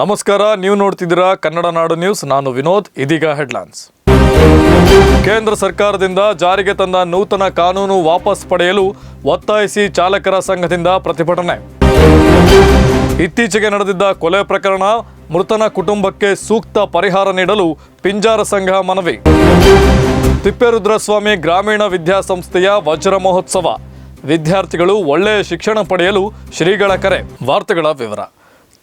ನಮಸ್ಕಾರ, ನೀವು ನೋಡ್ತಿದ್ದೀರಾ ಕನ್ನಡ ನಾಡು ನ್ಯೂಸ್. ನಾನು ವಿನೋದ್, ಇದೀಗ ಹೆಡ್ಲೈನ್ಸ್. ಕೇಂದ್ರ ಸರ್ಕಾರದಿಂದ ಜಾರಿಗೆ ತಂದ ನೂತನ ಕಾನೂನು ವಾಪಸ್ ಪಡೆಯಲು ಒತ್ತಾಯಿಸಿ ಚಾಲಕರ ಸಂಘದಿಂದ ಪ್ರತಿಭಟನೆ. ಇತ್ತೀಚೆಗೆ ನಡೆದಿದ್ದ ಕೊಲೆ ಪ್ರಕರಣ ಮೃತನ ಕುಟುಂಬಕ್ಕೆ ಸೂಕ್ತ ಪರಿಹಾರ ನೀಡಲು ಪಿಂಜಾರ ಸಂಘ ಮನವಿ. ತಿಪ್ಪೇರುದ್ರಸ್ವಾಮಿ ಗ್ರಾಮೀಣ ವಿದ್ಯಾಸಂಸ್ಥೆಯ ವಜ್ರ ಮಹೋತ್ಸವ. ವಿದ್ಯಾರ್ಥಿಗಳು ಒಳ್ಳೆಯ ಶಿಕ್ಷಣ ಪಡೆಯಲು ಶ್ರೀಗಳ ಕರೆ. ವಾರ್ತೆಗಳ ವಿವರ.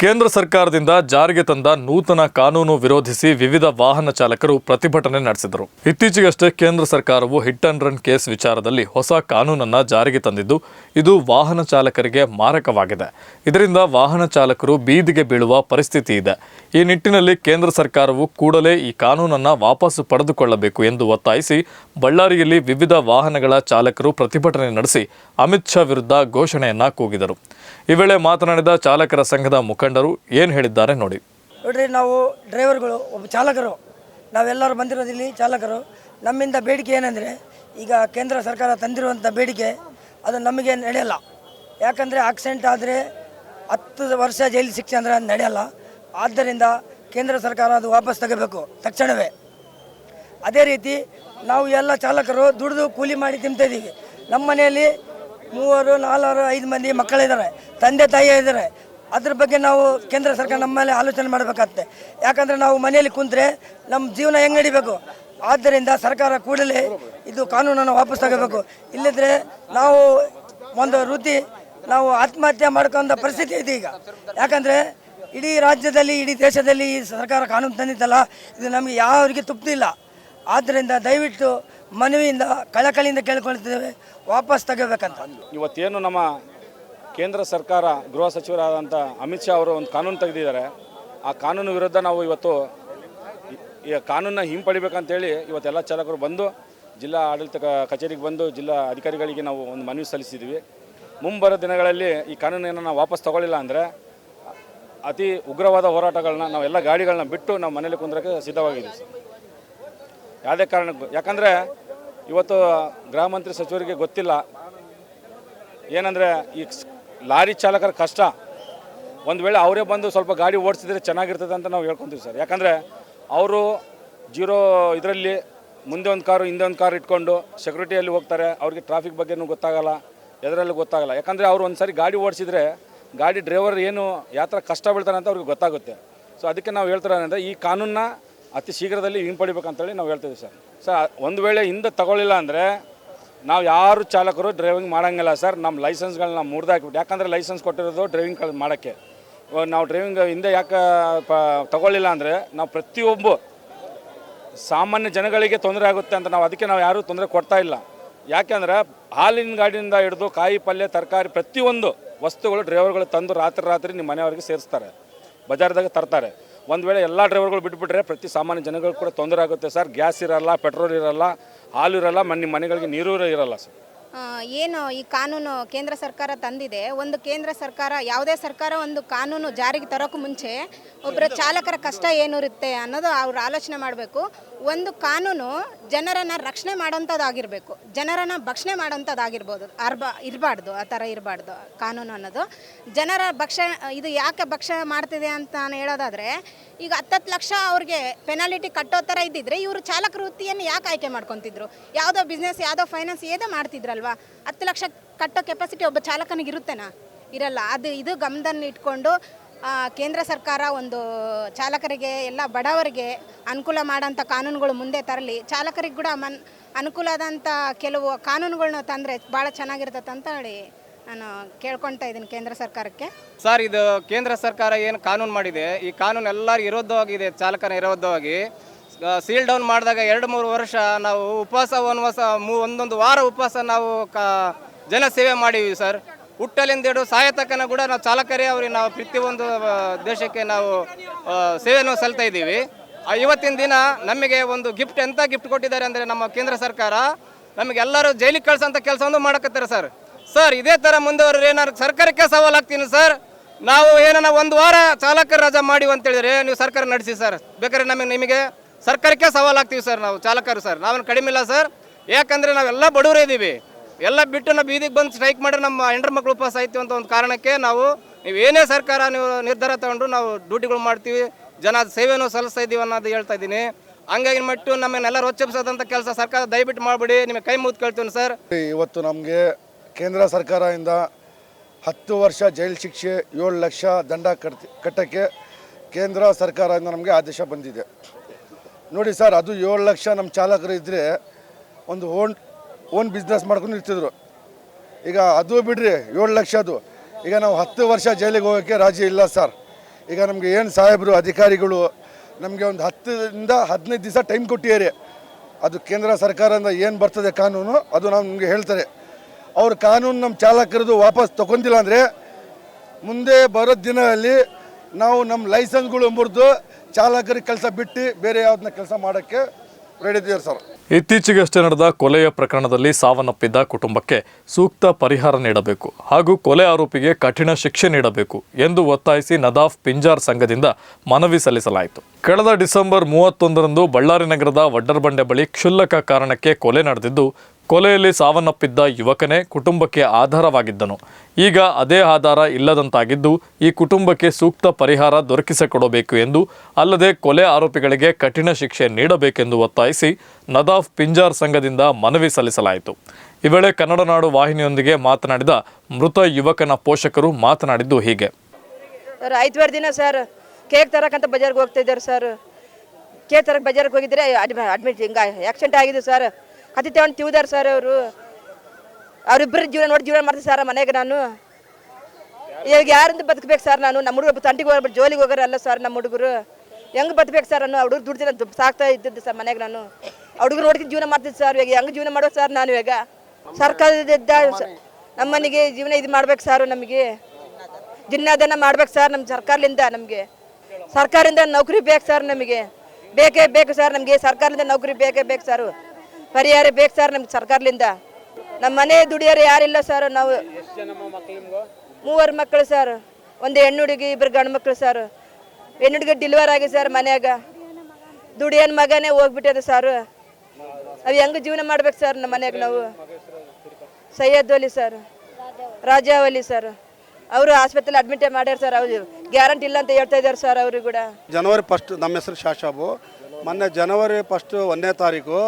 ಕೇಂದ್ರ ಸರ್ಕಾರದಿಂದ ಜಾರಿಗೆ ತಂದ ನೂತನ ಕಾನೂನು ವಿರೋಧಿಸಿ ವಿವಿಧ ವಾಹನ ಚಾಲಕರು ಪ್ರತಿಭಟನೆ ನಡೆಸಿದರು. ಇತ್ತೀಚೆಗಷ್ಟೇ ಕೇಂದ್ರ ಸರ್ಕಾರವು ಹಿಟ್ ಅಂಡ್ ರನ್ ಕೇಸ್ ವಿಚಾರದಲ್ಲಿ ಹೊಸ ಕಾನೂನನ್ನ ಜಾರಿಗೆ ತಂದಿದ್ದು, ಇದು ವಾಹನ ಚಾಲಕರಿಗೆ ಮಾರಕವಾಗಿದೆ. ಇದರಿಂದ ವಾಹನ ಚಾಲಕರು ಬೀದಿಗೆ ಬೀಳುವ ಪರಿಸ್ಥಿತಿ ಇದೆ. ಈ ನಿಟ್ಟಿನಲ್ಲಿ ಕೇಂದ್ರ ಸರ್ಕಾರವು ಕೂಡಲೇ ಈ ಕಾನೂನನ್ನ ವಾಪಸ್ಸು ಪಡೆದುಕೊಳ್ಳಬೇಕು ಎಂದು ಒತ್ತಾಯಿಸಿ, ಬಳ್ಳಾರಿಯಲ್ಲಿ ವಿವಿಧ ವಾಹನಗಳ ಚಾಲಕರು ಪ್ರತಿಭಟನೆ ನಡೆಸಿ ಅಮಿತ್ ಶಾ ವಿರುದ್ಧ ಘೋಷಣೆಯನ್ನ ಕೂಗಿದರು. ಈ ವೇಳೆ ಮಾತನಾಡಿದ ಚಾಲಕರ ಸಂಘದ ಮುಖಂಡರು ಏನು ಹೇಳಿದ್ದಾರೆ ನೋಡಿ. ನೋಡ್ರಿ, ನಾವು ಡ್ರೈವರ್ಗಳು, ಒಬ್ಬ ಚಾಲಕರು, ನಾವೆಲ್ಲರೂ ಬಂದಿರೋದು ಇಲ್ಲಿ ಚಾಲಕರು, ನಮ್ಮಿಂದ ಬೇಡಿಕೆ ಏನಂದರೆ, ಈಗ ಕೇಂದ್ರ ಸರ್ಕಾರ ತಂದಿರುವಂಥ ಬೇಡಿಕೆ, ಅದು ನಮಗೆ ನಡೆಯಲ್ಲ. ಯಾಕಂದರೆ ಆಕ್ಸಿಡೆಂಟ್ ಆದರೆ ಹತ್ತು ವರ್ಷ ಜೈಲು ಶಿಕ್ಷೆ ಅಂದರೆ ಅದು ನಡೆಯಲ್ಲ. ಆದ್ದರಿಂದ ಕೇಂದ್ರ ಸರ್ಕಾರ ಅದು ವಾಪಸ್ ತಗೋಬೇಕು, ತಕ್ಷಣವೇ. ಅದೇ ರೀತಿ ನಾವು ಎಲ್ಲ ಚಾಲಕರು ದುಡಿದು ಕೂಲಿ ಮಾಡಿ ತಿಂತಿದ್ದೀವಿ ನಮ್ಮ ಮನೆಯಲ್ಲಿ ಮೂವರು, ನಾಲ್ವರು, ಐದು ಮಂದಿ ಮಕ್ಕಳಿದ್ದಾರೆ. ತಂದೆ ತಾಯಿ ಇದ್ದಾರೆ. ಅದ್ರ ಬಗ್ಗೆ ನಾವು ಕೇಂದ್ರ ಸರ್ಕಾರ ನಮ್ಮ ಮೇಲೆ ಆಲೋಚನೆ ಮಾಡಬೇಕಾಗುತ್ತೆ. ಯಾಕಂದರೆ ನಾವು ಮನೆಯಲ್ಲಿ ಕುಂದ್ರೆ ನಮ್ಮ ಜೀವನ ಹೆಂಗೆ ನಡಿಬೇಕು? ಆದ್ದರಿಂದ ಸರ್ಕಾರ ಕೂಡಲೇ ಇದು ಕಾನೂನನ್ನು ವಾಪಸ್ ತಗೋಬೇಕು. ಇಲ್ಲದ್ರೆ ನಾವು ಒಂದು ವೃತ್ತಿ, ನಾವು ಆತ್ಮಹತ್ಯೆ ಮಾಡ್ಕೊಂಡ ಪರಿಸ್ಥಿತಿ ಇದೆ ಈಗ. ಯಾಕಂದರೆ ಇಡೀ ರಾಜ್ಯದಲ್ಲಿ, ಇಡೀ ದೇಶದಲ್ಲಿ ಈ ಸರ್ಕಾರ ಕಾನೂನು ತಂದಿತ್ತಲ್ಲ, ಇದು ನಮಗೆ ಯಾವರಿಗೆ ತೃಪ್ತಿಲ್ಲ ಆದ್ದರಿಂದ ದಯವಿಟ್ಟು ಮನವಿಯಿಂದ, ಕಳಕಳಿಯಿಂದ ಕೇಳ್ಕೊಳ್ತಿದ್ದೇವೆ ವಾಪಸ್ ತಗೋಬೇಕಂತ. ಇವತ್ತೇನು ನಮ್ಮ ಕೇಂದ್ರ ಸರ್ಕಾರ ಗೃಹ ಸಚಿವರಾದಂಥ ಅಮಿತ್ ಶಾ ಅವರು ಒಂದು ಕಾನೂನು ತೆಗೆದಿದ್ದಾರೆ. ಆ ಕಾನೂನು ವಿರುದ್ಧ ನಾವು ಇವತ್ತು ಈ- ಕಾನೂನನ್ನ ಹಿಂಪಡಿಬೇಕಂತೇಳಿ ಇವತ್ತೆಲ್ಲ ಚಾಲಕರು ಬಂದು ಜಿಲ್ಲಾ ಆಡಳಿತ ಕಚೇರಿಗೆ ಬಂದು ಜಿಲ್ಲಾ ಅಧಿಕಾರಿಗಳಿಗೆ ನಾವು ಒಂದು ಮನವಿ ಸಲ್ಲಿಸಿದ್ವಿ ಮುಂಬರೋ ದಿನಗಳಲ್ಲಿ ಈ ಕಾನೂನನ್ನು ನಾವು ವಾಪಸ್ ತಗೊಳ್ಳಿಲ್ಲ ಅಂದರೆ ಅತಿ ಉಗ್ರವಾದ ಹೋರಾಟಗಳನ್ನ ನಾವೆಲ್ಲ ಗಾಡಿಗಳನ್ನ ಬಿಟ್ಟು ನಾವು ಮನೇಲಿ ಕುಂದ್ರಕ್ಕೆ ಸಿದ್ಧವಾಗಿದ್ದೀವಿ ಯಾವುದೇ ಕಾರಣಕ್ಕೂ. ಯಾಕಂದರೆ ಇವತ್ತು ಗೃಹ ಮಂತ್ರಿ ಸಚಿವರಿಗೆ ಗೊತ್ತಿಲ್ಲ. ಏನಂದರೆ ಈ ಲಾರಿ ಚಾಲಕರ ಕಷ್ಟ. ಒಂದು ವೇಳೆ ಅವರೇ ಬಂದು ಸ್ವಲ್ಪ ಗಾಡಿ ಓಡಿಸಿದ್ರೆ ಚೆನ್ನಾಗಿರ್ತದೆ ಅಂತ ನಾವು ಹೇಳ್ಕೊತೀವಿ ಸರ್. ಯಾಕಂದರೆ ಅವರು ಜೀರೋ ಇದರಲ್ಲಿ ಮುಂದೆ ಒಂದು ಕಾರು, ಹಿಂದೆ ಒಂದು ಕಾರು ಇಟ್ಕೊಂಡು ಸೆಕ್ಯೂರಿಟಿಯಲ್ಲಿ ಹೋಗ್ತಾರೆ. ಅವ್ರಿಗೆ ಟ್ರಾಫಿಕ್ ಬಗ್ಗೆನೂ ಗೊತ್ತಾಗಲ್ಲ, ಎದರಲ್ಲಿ ಗೊತ್ತಾಗಲ್ಲ. ಯಾಕಂದರೆ ಅವ್ರು ಒಂದು ಸಾರಿ ಗಾಡಿ ಓಡಿಸಿದ್ರೆ ಗಾಡಿ ಡ್ರೈವರ್ ಏನು ಯಾವ ಕಷ್ಟ ಬೀಳ್ತಾನೆ ಅಂತ ಅವ್ರಿಗೆ ಗೊತ್ತಾಗುತ್ತೆ. ಸೊ ಅದಕ್ಕೆ ನಾವು ಹೇಳ್ತಾರೆ ಈ ಕಾನೂನನ್ನ ಅತಿ ಶೀಘ್ರದಲ್ಲಿ ಹಿಂಪಡಿಬೇಕಂತೇಳಿ ನಾವು ಹೇಳ್ತೀವಿ ಸರ್. ಸರ್ ಒಂದು ವೇಳೆ ಹಿಂದೆ ತಗೊಳ್ಳಿಲ್ಲ ಅಂದರೆ ನಾವು ಯಾರು ಚಾಲಕರು ಡ್ರೈವಿಂಗ್ ಮಾಡೋಂಗಿಲ್ಲ ಸರ್. ನಮ್ಮ ಲೈಸೆನ್ಸ್ಗಳನ್ನ ಮುರಿದಾಕ್ಬಿಟ್ಟು. ಯಾಕಂದರೆ ಲೈಸೆನ್ಸ್ ಕೊಟ್ಟಿರೋದು ಡ್ರೈವಿಂಗ್ ಮಾಡೋಕ್ಕೆ. ನಾವು ಡ್ರೈವಿಂಗ್ ಹಿಂದೆ ಯಾಕೆ ಪ ತಗೊಳ್ಳಿಲ್ಲ ಅಂದರೆ ನಾವು ಪ್ರತಿಯೊಬ್ಬ ಸಾಮಾನ್ಯ ಜನಗಳಿಗೆ ತೊಂದರೆ ಆಗುತ್ತೆ ಅಂತ ನಾವು ಅದಕ್ಕೆ ನಾವು ಯಾರೂ ತೊಂದರೆ ಕೊಡ್ತಾ ಇಲ್ಲ. ಯಾಕೆಂದರೆ ಹಾಲಿನ ಗಾಡಿಯಿಂದ ಹಿಡಿದು ಕಾಯಿ ಪಲ್ಯ, ತರಕಾರಿ ಪ್ರತಿಯೊಂದು ವಸ್ತುಗಳು ಡ್ರೈವರ್ಗಳು ತಂದು ರಾತ್ರಿ ರಾತ್ರಿ ನಿಮ್ಮ ಮನೆಯವರಿಗೆ ಸೇರಿಸ್ತಾರೆ. ಬಜಾರ್ದಾಗ ತರ್ತಾರೆ. ಒಂದು ವೇಳೆ ಎಲ್ಲ ಡ್ರೈವರ್ಗಳು ಬಿಟ್ಬಿಟ್ರೆ ಪ್ರತಿ ಸಾಮಾನ್ಯ ಜನಗಳು ಕೂಡ ತೊಂದರೆ ಆಗುತ್ತೆ ಸರ್. ಗ್ಯಾಸ್ ಇರಲ್ಲ, ಪೆಟ್ರೋಲ್ ಇರಲ್ಲ ಹಾಲು ಇರಲ್ಲ ಮನೆ ಮನೆಗಳಿಗೆ ನೀರು ಇರಲ್ಲ ಸರ್. ಆ, ಏನು ಈ ಕಾನೂನು ಕೇಂದ್ರ ಸರ್ಕಾರ ತಂದಿದೆ ಒಂದು ಕೇಂದ್ರ ಸರ್ಕಾರ ಯಾವುದೇ ಸರ್ಕಾರ ಒಂದು ಕಾನೂನು ಜಾರಿಗೆ ತರೋಕ್ಕೂ ಮುಂಚೆ ಒಬ್ಬರ ಚಾಲಕರ ಕಷ್ಟ ಏನಿರುತ್ತೆ ಅನ್ನೋದು ಅವ್ರು ಆಲೋಚನೆ ಮಾಡಬೇಕು. ಒಂದು ಕಾನೂನು ಜನರನ್ನು ರಕ್ಷಣೆ ಮಾಡೋಂಥದ್ದಾಗಿರಬೇಕು. ಜನರನ್ನು ಭಕ್ಷಣೆ ಮಾಡೋಂಥದ್ದಾಗಿರ್ಬೋದು. ಅರ್ಬ, ಇರಬಾರ್ದು, ಆ ಥರ ಇರಬಾರ್ದು ಕಾನೂನು ಅನ್ನೋದು. ಜನರ ಭಕ್ಷ, ಇದು ಯಾಕೆ ಭಕ್ಷ ಮಾಡ್ತಿದೆ ಅಂತ ನಾನು ಹೇಳೋದಾದರೆ, ಈಗ ಹತ್ತತ್ತು ಲಕ್ಷ ಅವ್ರಿಗೆ ಪೆನಾಲಿಟಿ ಕಟ್ಟೋ ಥರ ಇದ್ದಿದ್ರೆ ಇವರು ಚಾಲಕ ವೃತ್ತಿಯನ್ನು ಯಾಕೆ ಆಯ್ಕೆ ಮಾಡ್ಕೊತಿದ್ರು? ಯಾವುದೋ ಬಿಸ್ನೆಸ್ ಯಾವುದೋ ಫೈನಾನ್ಸ್ ಏದೋ ಮಾಡ್ತಿದ್ರಲ್ವಾ? ಹತ್ತು ಲಕ್ಷ ಕಟ್ಟೋ ಕೆಪಾಸಿಟಿ ಒಬ್ಬ ಚಾಲಕನಿಗೆ ಇರುತ್ತೆನಾ ಇರಲ್ಲ. ಅದು, ಇದು ಗಮನದಲ್ಲಿ ಇಟ್ಕೊಂಡು ಕೇಂದ್ರ ಸರ್ಕಾರ ಒಂದು ಚಾಲಕರಿಗೆ ಎಲ್ಲ ಬಡವರಿಗೆ ಅನುಕೂಲ ಮಾಡೋಂಥ ಕಾನೂನುಗಳು ಮುಂದೆ ತರಲಿ. ಚಾಲಕರಿಗೆ ಕೂಡ ಮನ್ ಅನುಕೂಲ ಆದಂಥ ಕೆಲವು ಕಾನೂನುಗಳನ್ನ ತಂದರೆ ಭಾಳ ಚೆನ್ನಾಗಿರ್ತದೆ ಅಂತ ಹೇಳಿ ನಾನು ಕೇಳ್ಕೊಳ್ತಾ ಇದ್ದೀನಿ ಕೇಂದ್ರ ಸರ್ಕಾರಕ್ಕೆ. ಸರ್, ಇದು ಕೇಂದ್ರ ಸರ್ಕಾರ ಏನು ಕಾನೂನು ಮಾಡಿದೆ? ಈ ಕಾನೂನು ಎಲ್ಲರೂ ಇರೋದಾಗಿದೆ ಚಾಲಕನ ಇರೋದಾಗಿ ಸೀಲ್ ಡೌನ್ ಮಾಡಿದಾಗ ಎರಡು ಮೂರು ವರ್ಷ ನಾವು ಉಪವಾಸ, ವನವಾಸ, ಮೂ ಒಂದೊಂದು ವಾರ ಉಪವಾಸ ನಾವು ಕಾ ಜನ ಸೇವೆ ಮಾಡೀವಿ ಸರ್. ಹುಟ್ಟಲಿಂದ ಹಿಡಿದು ಸಾಯ ತಕ್ಕನ ಕೂಡ ನಾವು ಚಾಲಕರೇ ಅವ್ರಿಗೆ ನಾವು ಪ್ರತಿಯೊಂದು ದೇಶಕ್ಕೆ ನಾವು ಸೇವೆಯನ್ನು ಸಲ್ತಾ ಇದ್ದೀವಿ. ಇವತ್ತಿನ ದಿನ ನಮಗೆ ಒಂದು ಗಿಫ್ಟ್ ಎಂಥ ಗಿಫ್ಟ್ ಕೊಟ್ಟಿದ್ದಾರೆ ಅಂದರೆ ನಮ್ಮ ಕೇಂದ್ರ ಸರ್ಕಾರ ನಮಗೆ ಎಲ್ಲರೂ ಜೈಲಿಗೆ ಕಳ್ಸೋಂಥ ಕೆಲಸವನ್ನು ಮಾಡಕತ್ತಾರೆ ಸರ್. ಸರ್, ಇದೇ ಥರ ಮುಂದುವರೆದ್ರೆ ಏನಾದ್ರು ಸರ್ಕಾರಕ್ಕೆ ಸವಾಲಾಗ್ತೀನಿ ಸರ್. ನಾವು ಏನಾರ ಒಂದು ವಾರ ಚಾಲಕರ ರಜಾ ಮಾಡಿ ಅಂತೇಳಿದ್ರೆ ನೀವು ಸರ್ಕಾರ ನಡೆಸಿ ಸರ್. ಬೇಕಾದ್ರೆ ನಮಗೆ ನಿಮಗೆ ಸರ್ಕಾರಕ್ಕೆ ಸವಾಲಾಗ್ತೀವಿ ಸರ್ ನಾವು ಚಾಲಕರು ಸರ್. ನಾವೇನು ಕಡಿಮೆ ಇಲ್ಲ ಸರ್. ಯಾಕಂದರೆ ನಾವೆಲ್ಲ ಬಡವರೇ ಇದ್ದೀವಿ. ಎಲ್ಲ ಬಿಟ್ಟು ನಾವು ಬೀದಿಗೆ ಬಂದು ಸ್ಟ್ರೈಕ್ ಮಾಡಿ ನಮ್ಮ ಹೆಂಡ್ರ ಮಕ್ಕಳು ಉಪವಾಸ ಆಯ್ತು ಅಂತ ಒಂದು ಕಾರಣಕ್ಕೆ ನಾವು, ನೀವು ಏನೇ ಸರ್ಕಾರ ನೀವು ನಿರ್ಧಾರ ತಗೊಂಡು ನಾವು ಡ್ಯೂಟಿಗಳು ಮಾಡ್ತೀವಿ, ಜನ ಸೇವೆನೂ ಸಲ್ಲಿಸ್ತಾ ಇದ್ದೀವಿ ಅನ್ನೋದು ಹೇಳ್ತಾ ಇದ್ದೀನಿ. ಹಂಗಾಗಿ ಮಟ್ಟು ನಮ್ಮನ್ನೆಲ್ಲ ರೊಚ್ಚೆಬ್ಸೋದಂಥ ಕೆಲಸ ಸರ್ಕಾರ ದಯವಿಟ್ಟು ಮಾಡಿಬಿಡಿ, ನಿಮಗೆ ಕೈ ಮುಗಿದು ಕೇಳ್ತೀನಿ ಸರ್. ಇವತ್ತು ನಮಗೆ ಕೇಂದ್ರ ಸರ್ಕಾರದಿಂದ ಹತ್ತು ವರ್ಷ ಜೈಲು ಶಿಕ್ಷೆ, ಏಳು ಲಕ್ಷ ದಂಡ ಕಟ್ ಕಟ್ಟಕ್ಕೆ ಕೇಂದ್ರ ಸರ್ಕಾರದಿಂದ ನಮಗೆ ಆದೇಶ ಬಂದಿದೆ. ನೋಡಿ ಸರ್, ಅದು ಏಳು ಲಕ್ಷ ನಮ್ಮ ಚಾಲಕರು ಇದ್ದರೆ ಒಂದು ಓನ್ ಓನ್ ಬಿಸ್ನೆಸ್ ಮಾಡ್ಕೊಂಡು ಇರ್ತಿದ್ರು ಈಗ ಅದು ಬಿಡ್ರಿ, ಏಳು ಲಕ್ಷ ಅದು. ಈಗ ನಾವು ಹತ್ತು ವರ್ಷ ಜೈಲಿಗೆ ಹೋಗೋಕ್ಕೆ ರಾಜಿ ಇಲ್ಲ ಸರ್. ಈಗ ನಮಗೆ ಏನು ಸಾಹೇಬರು, ಅಧಿಕಾರಿಗಳು, ನಮಗೆ ಒಂದು ಹತ್ತರಿಂದ ಹದಿನೈದು ದಿವಸ ಟೈಮ್ ಕೊಟ್ಟಿದ್ದಾರೆ. ಅದು ಕೇಂದ್ರ ಸರ್ಕಾರದಿಂದ ಏನು ಬರ್ತದೆ ಕಾನೂನು, ಅದು ನಾವು ನಮಗೆ ಹೇಳ್ತಾರೆ. ಅವ್ರ ಕಾನೂನು ನಮ್ಮ ಚಾಲಕರದು ವಾಪಸ್ ತಗೊಂಡಿಲ್ಲ ಅಂದರೆ ಮುಂದೆ ಬರೋ ದಿನದಲ್ಲಿ ನಾವು ನಮ್ಮ ಲೈಸೆನ್ಸ್ಗಳು ಮುರಿದು ಚಾಲಕರಿಗೆ ಕೆಲಸ ಬಿಟ್ಟು ಬೇರೆ ಯಾವುದನ್ನ ಕೆಲಸ ಮಾಡೋಕ್ಕೆ ರೆಡಿ ಇದ್ದೀವಿ ಸರ್ ಇತ್ತೀಚೆಗಷ್ಟೇ ನಡೆದ ಕೊಲೆಯ ಪ್ರಕರಣದಲ್ಲಿ ಸಾವನ್ನಪ್ಪಿದ್ದ ಕುಟುಂಬಕ್ಕೆ ಸೂಕ್ತ ಪರಿಹಾರ ನೀಡಬೇಕು ಹಾಗೂ ಕೊಲೆ ಆರೋಪಿಗೆ ಕಠಿಣ ಶಿಕ್ಷೆ ನೀಡಬೇಕು ಎಂದು ಒತ್ತಾಯಿಸಿ ನದಾಫ್ ಪಿಂಜಾರ್ ಸಂಘದಿಂದ ಮನವಿ ಸಲ್ಲಿಸಲಾಯಿತು. ಕಳೆದ ಡಿಸೆಂಬರ್ ಮೂವತ್ತೊಂದರಂದು ಬಳ್ಳಾರಿ ನಗರದ ವಡ್ಡರ್ಬಂಡೆ ಬಳಿ ಕ್ಷುಲ್ಲಕ ಕಾರಣಕ್ಕೆ ಕೊಲೆ ನಡೆದಿದ್ದು ಕೊಲೆಯಲ್ಲಿ ಸಾವನ್ನಪ್ಪಿದ್ದ ಯುವಕನೇ ಕುಟುಂಬಕ್ಕೆ ಆಧಾರವಾಗಿದ್ದನು. ಈಗ ಅದೇ ಆಧಾರ ಇಲ್ಲದಂತಾಗಿದ್ದು, ಈ ಕುಟುಂಬಕ್ಕೆ ಸೂಕ್ತ ಪರಿಹಾರ ದೊರಕಿಸಿಕೊಡಬೇಕು ಎಂದು, ಅಲ್ಲದೆ ಕೊಲೆ ಆರೋಪಿಗಳಿಗೆ ಕಠಿಣ ಶಿಕ್ಷೆ ನೀಡಬೇಕೆಂದು ಒತ್ತಾಯಿಸಿ ನದಾಫ್ ಪಿಂಜಾರ್ ಸಂಘದಿಂದ ಮನವಿ ಸಲ್ಲಿಸಲಾಯಿತು. ಈ ವೇಳೆ ಕನ್ನಡ ನಾಡು ವಾಹಿನಿಯೊಂದಿಗೆ ಮಾತನಾಡಿದ ಮೃತ ಯುವಕನ ಪೋಷಕರು ಮಾತನಾಡಿದ್ದು ಹೀಗೆ. ಸರ್ ದಿನ ಸರ್, ಕೇಕ್ ತರಕಂತ ಬಜಾರ್ಗೆ ಹೋಗ್ತಾ ಸರ್. ಕೇಕ್ ತರಕ್ಕೆ ಬಜಾರ್ಗೆ ಹೋಗಿದ್ರೆ ಅಡ್ಮಿಟ್ ಹಿಂಗೆ ಆಕ್ಸಿಡೆಂಟ್ ಆಗಿದೆ ಸರ್. ಕತ್ತಿ ತಗೊಂಡು ತಿವ್ದಾರ ಸರ್ ಅವರು. ಅವರಿಬ್ಬರು ಜೀವನ ನೋಡಿ ಜೀವನ ಮಾಡ್ತೀನಿ ಸರ್ ಮನೆಗೆ ನಾನು. ಇವಾಗ ಯಾರಿಂದ ಬದುಕಬೇಕು ಸರ್ ನಾನು? ನಮ್ಮ ಹುಡುಗರು ತಂಟಿಗೆ ಹೋಗ್ಬಿಟ್ಟು ಜೋಲಿಗೆ ಹೋಗೋರಲ್ಲ ಸರ್ ನಮ್ಮ ಹುಡುಗರು. ಹೆಂಗೆ ಬದುಕಬೇಕು ಸರ್ ನಾನು? ಹುಡುಗರು ದುಡ್ದಿನ ಸಾಕ್ತಾ ಇದ್ದಿದ್ದು ಸರ್ ಮನೆಗೆ ನಾನು. ಹುಡುಗರು ನೋಡ್ಕೊಂಡು ಜೀವನ ಮಾಡ್ತಿದ್ದೆ ಸರ್ ಇವಾಗ ಹೆಂಗೆ ಜೀವನ ಮಾಡೋದು ಸರ್ ನಾನು ಇವಾಗ? ಸರ್ಕಾರದಿಂದ ನಮ್ಮ ಜೀವನ ಇದು ಮಾಡ್ಬೇಕು ಸರ್ ನಮಗೆ. ದಿನದನ್ನ ಮಾಡ್ಬೇಕು ಸರ್ ನಮ್ಮ ಸರ್ಕಾರದಿಂದ ನಮಗೆ. ಸರ್ಕಾರದಿಂದ ನೌಕರಿ ಬೇಕು ಸರ್ ನಮಗೆ. ಬೇಕೇ ಬೇಕು ಸರ್ ನಮಗೆ. ಸರ್ಕಾರದಿಂದ ನೌಕರಿ ಬೇಕೇ ಬೇಕು ಸರ್ ಪರಿಹಾರ ಬೇಕು ಸರ್ ನಮ್ಗೆ ಸರ್ಕಾರದಿಂದ ನಮ್ಮ ಮನೆ ದುಡಿಯೋರು ಯಾರಿಲ್ಲ ಸರ್, ನಾವು ಮೂವರು ಮಕ್ಕಳು ಸರ್, ಒಂದು ಹೆಣ್ಣು ಹುಡುಗಿ ಇಬ್ಬರು ಗಂಡು ಮಕ್ಕಳು ಸರ್. ಹೆಣ್ಣು ಹುಡುಗಿ ಡಿಲಿವರ್ ಆಗಿ ಸರ್ ಮನೆಯಾಗ. ದುಡಿಯೋನ್ ಮಗನೇ ಹೋಗ್ಬಿಟ್ಟಿದೆ ಸರ್. ಅವು ಹೆಂಗೆ ಜೀವನ ಮಾಡ್ಬೇಕು ಸರ್ ನಮ್ಮ ಮನೆಯಾಗ ನಾವು? Syed Ali sir Rajavali sir. ಅವರು ಆಸ್ಪತ್ರೆ ಅಡ್ಮಿಟ್ ಮಾಡ್ಯಾರ ಸರ್, ಅವ್ರು ಗ್ಯಾರಂಟಿ ಇಲ್ಲ ಅಂತ ಹೇಳ್ತಾ ಇದ್ದಾರೆ ಸರ್ ಅವರು ಕೂಡ. ಜನವರಿ ಫಸ್ಟ್ ನಮ್ಮ ಹೆಸರು ಶಾಶಾಬು. ಮೊನ್ನೆ ಜನವರಿ ಫಸ್ಟ್ ಒಂದನೇ ತಾರೀಕು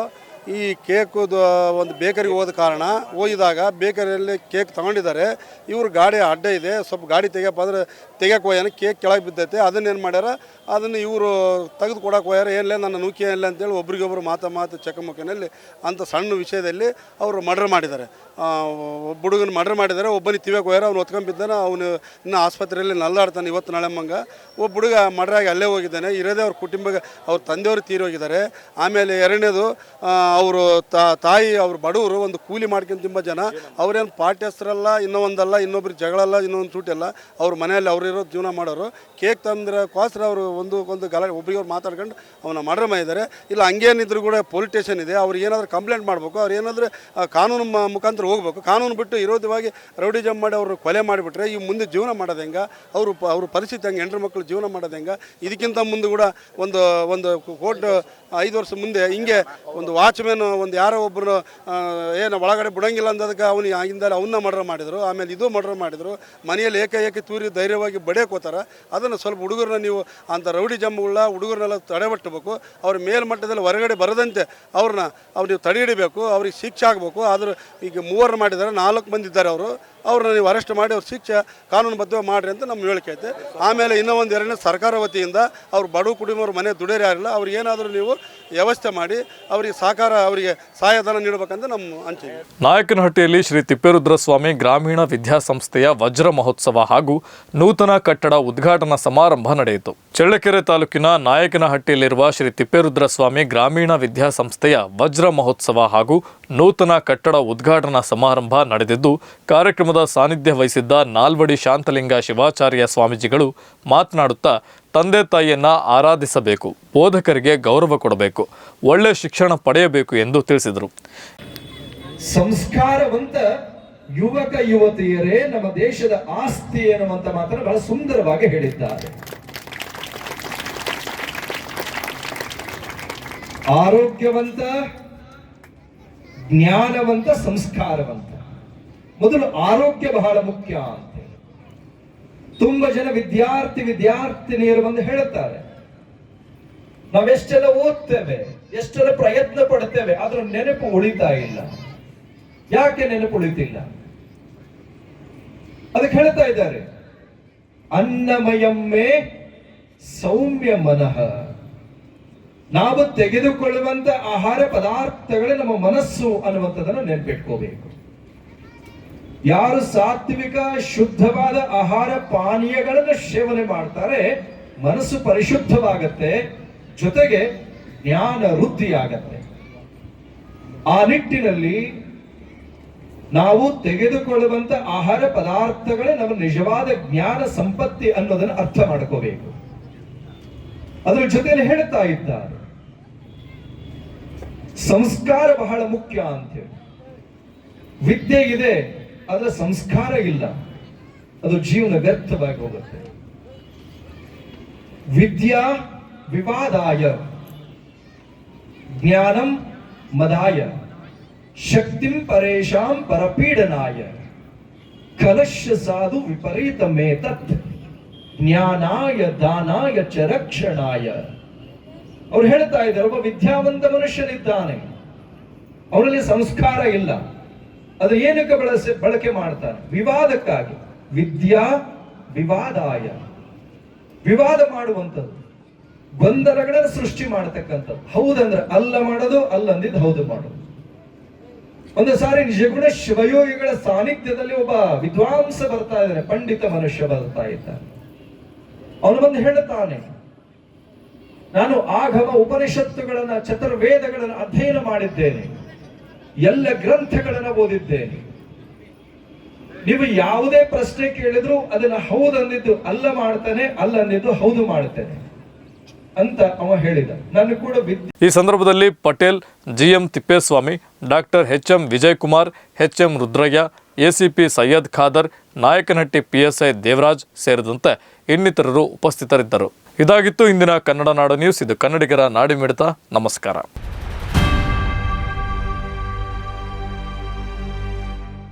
ಈ ಕೇಕುದು ಒಂದು ಬೇಕರಿಗೆ ಹೋದ ಕಾರಣ ಹೋಗಿದಾಗ ಬೇಕರಿಯಲ್ಲಿ ಕೇಕ್ ತಗೊಂಡಿದ್ದಾರೆ. ಇವ್ರ ಗಾಡಿ ಅಡ್ಡ ಇದೆ, ಸ್ವಲ್ಪ ಗಾಡಿ ತೆಗಿಯಪ್ಪ ಅಂದ್ರೆ ತೆಗಿಯಕ್ಕೆ ಕೇಕ್ ಕೆಳಗೆ ಬಿದ್ದೈತೆ. ಅದನ್ನೇನು ಮಾಡ್ಯಾರ, ಅದನ್ನು ಇವರು ತೆಗೆದು ಕೊಡೋಕೆ ಹೋಗ್ಯಾರ ಏನಿಲ್ಲ ನನ್ನ ನೂಕಿ ಏನಿಲ್ಲ ಅಂತೇಳಿ ಒಬ್ರಿಗೊಬ್ರು ಮಾತಾ ಮಾತು ಚಕಮಕಿನಲ್ಲಿ ಅಂಥ ಸಣ್ಣ ವಿಷಯದಲ್ಲಿ ಅವರು ಮರ್ಡರ್ ಮಾಡಿದ್ದಾರೆ. ಒಬ್ಬ ಹುಡುಗನ ಮರ್ಡರ್ ಮಾಡಿದ್ದಾರೆ, ಒಬ್ಬನಿಗೆ ತಿವಿಯಕ್ಕೆ ಹೋಗ್ಯಾರ, ಅವ್ನು ಹೊತ್ಕೊಂಡ್ಬಿದ್ದಾನೆ ಅವನು ಇನ್ನು ಆಸ್ಪತ್ರೆಯಲ್ಲಿ ನಲ್ಲಾಡ್ತಾನೆ ಇವತ್ತು ನಾಳೆ ಮಂಗ ಒಬ್ಬ ಹುಡುಗ ಮರ್ಡರ್ ಆಗಿ ಅಲ್ಲೇ ಹೋಗಿದ್ದಾನೆ, ಇರೋದೇ ಅವ್ರ ಕುಟುಂಬಕ್ಕೆ ಅವ್ರ ತಂದೆಯವರು ತೀರೋಗಿದ್ದಾರೆ ಆಮೇಲೆ ಎರಡನೇದು ಅವರು ತಾಯಿ, ಅವ್ರ ಬಡವರು ಒಂದು ಕೂಲಿ ಮಾಡ್ಕೊಂಡು ತುಂಬ ಜನ, ಅವ್ರೇನು ಪಾಠ್ಯಸ್ಥರಲ್ಲ ಇನ್ನೂ ಒಂದಲ್ಲ ಇನ್ನೊಬ್ರು ಜಗಳಲ್ಲ ಇನ್ನೊಂದು ಸೂಟಿಲ್ಲ, ಅವ್ರ ಮನೆಯಲ್ಲಿ ಅವ್ರಿರೋ ಜೀವನ ಮಾಡೋರು. ಕೇಕ್ ತಂದ್ರೆ ಕ್ವಾಸ್ರ ಅವರು ಒಂದು ಒಂದು ಗಲ ಮಾತಾಡ್ಕೊಂಡು ಅವನ ಮಾಡ್ರಮ್ಮ ಮಾಡಿದ್ದಾರೆ. ಇಲ್ಲ, ಹಂಗೇನಿದ್ರು ಕೂಡ ಪೊಲೀಸ್ ಸ್ಟೇಷನ್ ಇದೆ, ಅವ್ರು ಏನಾದರೂ ಕಂಪ್ಲೇಂಟ್ ಮಾಡಬೇಕು, ಅವ್ರು ಏನಾದರೂ ಕಾನೂನು ಮುಖಾಂತರ ಹೋಗ್ಬೇಕು. ಕಾನೂನು ಬಿಟ್ಟು ವಿರೋಧವಾಗಿ ರೌಡಿಜಮ್ ಮಾಡಿ ಅವರು ಕೊಲೆ ಮಾಡಿಬಿಟ್ರೆ ಈ ಮುಂದೆ ಜೀವನ ಮಾಡೋದು ಹೆಂಗೆ? ಅವರು ಅವ್ರ ಪರಿಸ್ಥಿತಿ ಹೆಂಗೆ? ಹೆಂಡ್ರ ಮಕ್ಕಳು ಜೀವನ ಮಾಡೋದು ಹೆಂಗೆ? ಇದಕ್ಕಿಂತ ಮುಂದೆ ಕೂಡ ಒಂದು ಒಂದು ಕೋರ್ಟ್ ಐದು ವರ್ಷ ಮುಂದೆ ಹಿಂಗೆ ಒಂದು ವಾಚ್ಮ್ಯಾನ್ ಒಂದು ಯಾರೋ ಒಬ್ಬರು ಏನು ಒಳಗಡೆ ಬಿಡೋಂಗಿಲ್ಲ ಅಂದದಕ್ಕೆ ಅವನು ಆಗಿಂದ ಅವನ್ನ ಮರ್ಡರ್ ಮಾಡಿದರು, ಆಮೇಲೆ ಇದು ಮರ್ಡರ್ ಮಾಡಿದರು, ಮನೆಯಲ್ಲಿ ಏಕಾಏಕಿ ತೂರಿ ಧೈರ್ಯವಾಗಿ ಬಡೇ ಹೋಗ್ತಾರೆ ಅದನ್ನು ಸ್ವಲ್ಪ ಹುಡುಗರನ್ನ ನೀವು ಅಂಥ ರೌಡಿ ಜಮ್ಮುಗಳ ಹುಡುಗರನ್ನೆಲ್ಲ ತಡೆಗಟ್ಟಬೇಕು, ಅವ್ರ ಮೇಲ್ಮಟ್ಟದಲ್ಲಿ ಹೊರಗಡೆ ಬರದಂತೆ ಅವ್ರನ್ನ ಅವ್ರು ನೀವು ತಡೆ ಹಿಡಿಬೇಕು, ಅವ್ರಿಗೆ ಶಿಕ್ಷೆ ಆಗಬೇಕು, ಆದರೂ ಈಗ ಮೂವರು ಮಾಡಿದ್ದಾರೆ ನಾಲ್ಕು ಮಂದಿ ಇದ್ದಾರೆ ಅವರು ಅವ್ರನ್ನ ನೀವು ಅರೆಸ್ಟ್ ಮಾಡಿ ಅವ್ರ ಶಿಕ್ಷೆ ಕಾನೂನುಬದ್ಧವಾಗಿ ಮಾಡಿರಿ ಅಂತ ನಮ್ಮ ಹೇಳಿಕೆ ಐತೆ. ಆಮೇಲೆ ಇನ್ನೂ ಒಂದು ಎರಡನೇ ಸರ್ಕಾರ ವತಿಯಿಂದ ಅವ್ರು ಬಡವ ಕುಟುಂಬವ್ರ ಮನೆ ದುಡೇರಿ ಯಾರಿಲ್ಲ, ಅವ್ರಿಗೆ ಏನಾದರೂ ನೀವು ವ್ಯವಸ್ಥೆ ಮಾಡಿ ಅವರಿಗೆ ಸಹಕಾರ, ಅವರಿಗೆ ಸಹಾಯಧನ ನೀಡಬೇಕಂತ ನಮ್ಮ ಅಂಚೆ ನಾಯಕನಹಟ್ಟಿಯಲ್ಲಿ ಶ್ರೀ ತಿಪ್ಪೇರುದ್ರಸ್ವಾಮಿ ಗ್ರಾಮೀಣ ವಿದ್ಯಾಸಂಸ್ಥೆಯ ವಜ್ರ ಮಹೋತ್ಸವ ಹಾಗೂ ನೂತನ ಕಟ್ಟಡ ಉದ್ಘಾಟನಾ ಸಮಾರಂಭ ನಡೆಯಿತು. ಚಳ್ಳಕೆರೆ ತಾಲೂಕಿನ ನಾಯಕನಹಟ್ಟಿಯಲ್ಲಿರುವ ಶ್ರೀ ತಿಪ್ಪೇರುದ್ರಸ್ವಾಮಿ ಗ್ರಾಮೀಣ ವಿದ್ಯಾಸಂಸ್ಥೆಯ ವಜ್ರ ಮಹೋತ್ಸವ ಹಾಗೂ ನೂತನ ಕಟ್ಟಡ ಉದ್ಘಾಟನಾ ಸಮಾರಂಭ ನಡೆದಿದ್ದು, ಕಾರ್ಯಕ್ರಮದ ಸಾನ್ನಿಧ್ಯ ವಹಿಸಿದ್ದ ನಾಲ್ವಡಿ ಶಾಂತಲಿಂಗ ಶಿವಾಚಾರ್ಯ ಸ್ವಾಮೀಜಿಗಳು ಮಾತನಾಡುತ್ತಾ ತಂದೆ ತಾಯಿಯನ್ನು ಆರಾಧಿಸಬೇಕು, ಬೋಧಕರಿಗೆ ಗೌರವ ಕೊಡಬೇಕು, ಒಳ್ಳೆ ಶಿಕ್ಷಣ ಪಡೆಯಬೇಕು ಎಂದು ತಿಳಿಸಿದರು. ಸಂಸ್ಕಾರವಂತ ಯುವಕ ಯುವತಿಯರೇ ನಮ್ಮ ದೇಶದ ಆಸ್ತಿ ಎನ್ನುವಂತ ಮಾತ್ರ ಬಹಳ ಸುಂದರವಾಗಿ ಹೇಳಿದ್ದಾರೆ. ಆರೋಗ್ಯವಂತ, ಜ್ಞಾನವಂತ, ಸಂಸ್ಕಾರವಂತ. ಮೊದಲು ಆರೋಗ್ಯ ಬಹಳ ಮುಖ್ಯ. ತುಂಬಾ ಜನ ವಿದ್ಯಾರ್ಥಿ ವಿದ್ಯಾರ್ಥಿನಿಯರು ಬಂದು ಹೇಳುತ್ತಾರೆ, ನಾವೆಷ್ಟೆಲ್ಲ ಓದ್ತೇವೆ, ಎಷ್ಟೆಲ್ಲ ಪ್ರಯತ್ನ ಪಡ್ತೇವೆ, ಆದರೂ ನೆನಪು ಉಳಿತಾ ಇಲ್ಲ. ಯಾಕೆ ನೆನಪು ಉಳಿತಿಲ್ಲ? ಅದಕ್ಕೆ ಹೇಳ್ತಾ ಇದ್ದಾರೆ, ಅನ್ನಮಯಮ್ಮೆ ಸೌಮ್ಯ ಮನಃ. ನಾವು ತೆಗೆದುಕೊಳ್ಳುವಂತ ಆಹಾರ ಪದಾರ್ಥಗಳೇ ನಮ್ಮ ಮನಸ್ಸು ಅನ್ನುವಂಥದ್ದನ್ನು ನೆನ್ಪಿಟ್ಕೋಬೇಕು. ಯಾರು ಸಾತ್ವಿಕ, ಶುದ್ಧವಾದ ಆಹಾರ ಪಾನೀಯಗಳನ್ನು ಸೇವನೆ ಮಾಡ್ತಾರೆ, ಮನಸ್ಸು ಪರಿಶುದ್ಧವಾಗತ್ತೆ, ಜೊತೆಗೆ ಜ್ಞಾನ ವೃದ್ಧಿಯಾಗತ್ತೆ. ಆ ನಿಟ್ಟಿನಲ್ಲಿ ನಾವು ತೆಗೆದುಕೊಳ್ಳುವಂತ ಆಹಾರ ಪದಾರ್ಥಗಳೇ ನಮ್ಮ ನಿಜವಾದ ಜ್ಞಾನ ಸಂಪತ್ತಿ ಅನ್ನೋದನ್ನು ಅರ್ಥ ಮಾಡ್ಕೋಬೇಕು. ಅದರ ಜೊತೆಯಲ್ಲಿ ಹೇಳ್ತಾ ಇದ್ದಾರೆ, ಸಂಸ್ಕಾರ ಬಹಳ ಮುಖ್ಯ ಅಂತೇಳಿ ವಿದ್ಯೆ ಇದೆ ಅದರ ಸಂಸ್ಕಾರ ಇಲ್ಲ. ಅದು ಜೀವನ ವ್ಯರ್ಥವಾಗಿ ಹೋಗುತ್ತೆ. ವಿದ್ಯಾ ವಿವಾದಾಯ. ಜ್ಞಾನಂ ಮದಾಯ. ಶಕ್ತಿಂ ಪರೇಶಾಂ ಪರಪೀಡನಾಯ. ಕಲಶ ಸಾಧು ವಿಪರೀತ ಮೇತತ್ ಜ್ಞಾನಾಯ ದಾನಾಯ ಚ ರಕ್ಷಣಾಯ. ಅವ್ರು ಹೇಳ್ತಾ ಇದ್ದಾರೆ, ಒಬ್ಬ ವಿದ್ಯಾವಂತ ಮನುಷ್ಯನಿದ್ದಾನೆ. ಅವನಲ್ಲಿ ಸಂಸ್ಕಾರ ಇಲ್ಲ. ಅದು ಏನಕ್ಕೆ ಬಳಸಿ ಬಳಕೆ ಮಾಡ್ತಾನೆ ವಿವಾದಕ್ಕಾಗಿ. ವಿದ್ಯಾ ವಿವಾದಾಯ. ವಿವಾದ ಮಾಡುವಂಥದ್ದು. ಗೊಂದಲಗಳನ್ನು ಸೃಷ್ಟಿ ಮಾಡತಕ್ಕಂಥದ್ದು. ಹೌದಂದ್ರೆ ಅಲ್ಲ ಮಾಡೋದು ಅಲ್ಲಂದಿದ್ದು ಹೌದು ಮಾಡೋದು. ಒಂದು ಸಾರಿ ನಿಜಗುಣ ಶಿವಯೋಗಿಗಳ ಸಾನ್ನಿಧ್ಯದಲ್ಲಿ ಒಬ್ಬ ವಿದ್ವಾಂಸ ಬರ್ತಾ ಇದ್ದಾನೆ ಪಂಡಿತ ಮನುಷ್ಯ ಬರ್ತಾ ಇದ್ದಾನೆ. ಅವನು ಬಂದು ಹೇಳುತ್ತಾನೆ, ನಾನು ಆಗಮ ಉಪನಿಷತ್ತುಗಳನ್ನ, ಚತುರ್ವೇದಗಳನ್ನು ಅಧ್ಯಯನ ಮಾಡಿದ್ದೇನೆ. ಎಲ್ಲ ಗ್ರಂಥಗಳನ್ನು ಓದಿದ್ದೇನೆ. ನೀವು ಯಾವುದೇ ಪ್ರಶ್ನೆ ಕೇಳಿದ್ರು ಅದನ್ನ ಹೌದು ಅಂದಿದ್ದು ಅಲ್ಲ ಮಾಡ್ತಾನೆ, ಅಲ್ಲ ಅಂದಿದ್ದು ಹೌದು ಮಾಡ್ತೇನೆ ಅಂತ ಅವ ಹೇಳಿದ. ನಾನು ಕೂಡ ಈ ಸಂದರ್ಭದಲ್ಲಿ Patel, GM Thippeswamy, doctor H M Vijayakumar H M Rudraiah, ACP Syed Khader Nayakanahatti PSI Devaraj ಸೇರಿದಂತೆ ಇನ್ನಿತರರು ಉಪಸ್ಥಿತರಿದ್ದರು. ಇದಾಗಿತ್ತು ಇಂದಿನ ಕನ್ನಡ ನಾಡು ನ್ಯೂಸ್. ಇದು ಕನ್ನಡಿಗರ ನಾಡಿ ಮಿಡಿತ ನಮಸ್ಕಾರ.